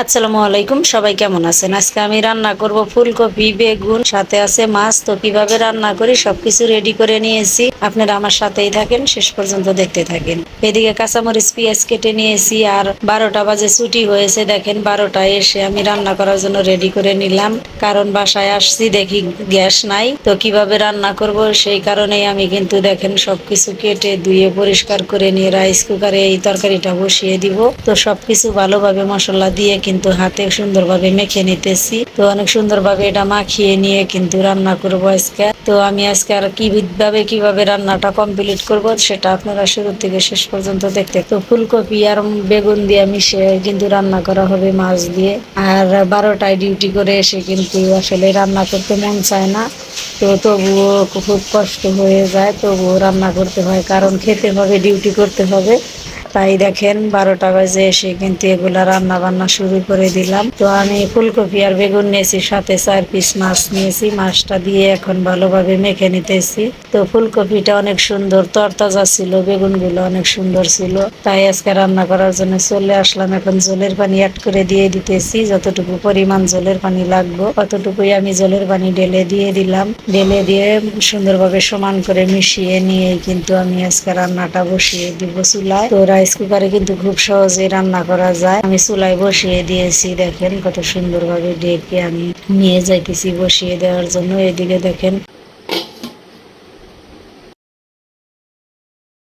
আসসালামু আলাইকুম, সবাই কেমন আছেন? আজকে আমি রান্না করব ফুলকপি, বেগুন, সাথে আছে মাছ। তো কীভাবে রান্না করি, সবকিছু রেডি করে নিয়েছি। আপনারা আমার সাথেই থাকেন, শেষ পর্যন্ত দেখতে থাকেন। এদিকে কাঁচামরিচ, পেঁয়াজ কেটে নিয়েছি, আর বারোটা বাজে ছুটি হয়েছে, দেখেন বারোটায় এসে আমি রান্না করার জন্য রেডি করে নিলাম। কারণ বাসায় আসছি, দেখি গ্যাস নাই। তো কীভাবে রান্না করব, সেই কারণেই আমি কিন্তু দেখেন সবকিছু কেটে ধুয়ে পরিষ্কার করে নিয়ে রাইস কুকারে এই তরকারিটা বসিয়ে দিব। তো সবকিছু ভালোভাবে মশলা দিয়ে কিন্তু হাতে সুন্দরভাবে মেখে নিতেছি। তো অনেক সুন্দরভাবে এটা মাখিয়ে নিয়ে কিন্তু রান্না করব আজকে। তো আমি আজকে আর কীভাবে কীভাবে রান্নাটা কমপ্লিট করব সেটা আপনারা শুরু থেকে শেষ পর্যন্ত দেখতে। তো ফুলকপি আর বেগুন দিয়ে মিশে কিন্তু রান্না করা হবে মাছ দিয়ে। আর বারোটায় ডিউটি করে এসে কিন্তু আসলে রান্না করতে মন চায় না। তো তবুও খুব কষ্ট হয়ে যায়, তবুও রান্না করতে হয়। কারণ খেতে হবে ডিউটি করতে হবে। তাই দেখেন বারোটা বাজে এসে কিন্তু এগুলা রান্না বান্না শুরু করে দিলাম। তো আমি ফুলকপি আর বেগুন নিয়েছি, সাথে চার পিস মাছ নিয়েছি। মাছটা দিয়ে এখন ভালোভাবে মেখে নিতেছি। তো ফুলকপিটা অনেক সুন্দর, তরতাজা ছিল, বেগুনগুলো অনেক সুন্দর ছিল। তাই আজকে রান্না করার জন্য চলে আসলাম। এখন জলের পানি অ্যাড করে দিয়ে দিতেছি, যতটুকু পরিমাণ জলের পানি লাগবে অতটুকুই আমি জলের পানি ঢেলে দিয়ে দিলাম। ঢেলে দিয়ে সুন্দরভাবে সমান করে মিশিয়ে নিয়ে কিন্তু আমি আজকে রান্নাটা বসিয়ে দিব চুলায়। তো রাইস কুকারে কিন্তু খুব সহজে রান্না করা যায়। আমি চুলায় বসিয়ে দিয়েছি দেখেন কত সুন্দরভাবে ডেকে আমি নিয়ে যাইতেছি বসিয়ে দেওয়ার জন্য। এদিকে দেখেন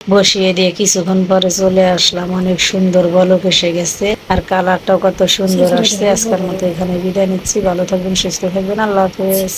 বসিয়ে দিয়ে কিছুক্ষণ পরে চলে আসলাম। অনেক সুন্দর বলক এসে গেছে আর কালারটাও কত সুন্দর আসছে। আজকের মতো এখানে বিদায় নিচ্ছি। ভালো থাকবেন সুস্থ থাকবেন। আল্লাহ হাফেজ।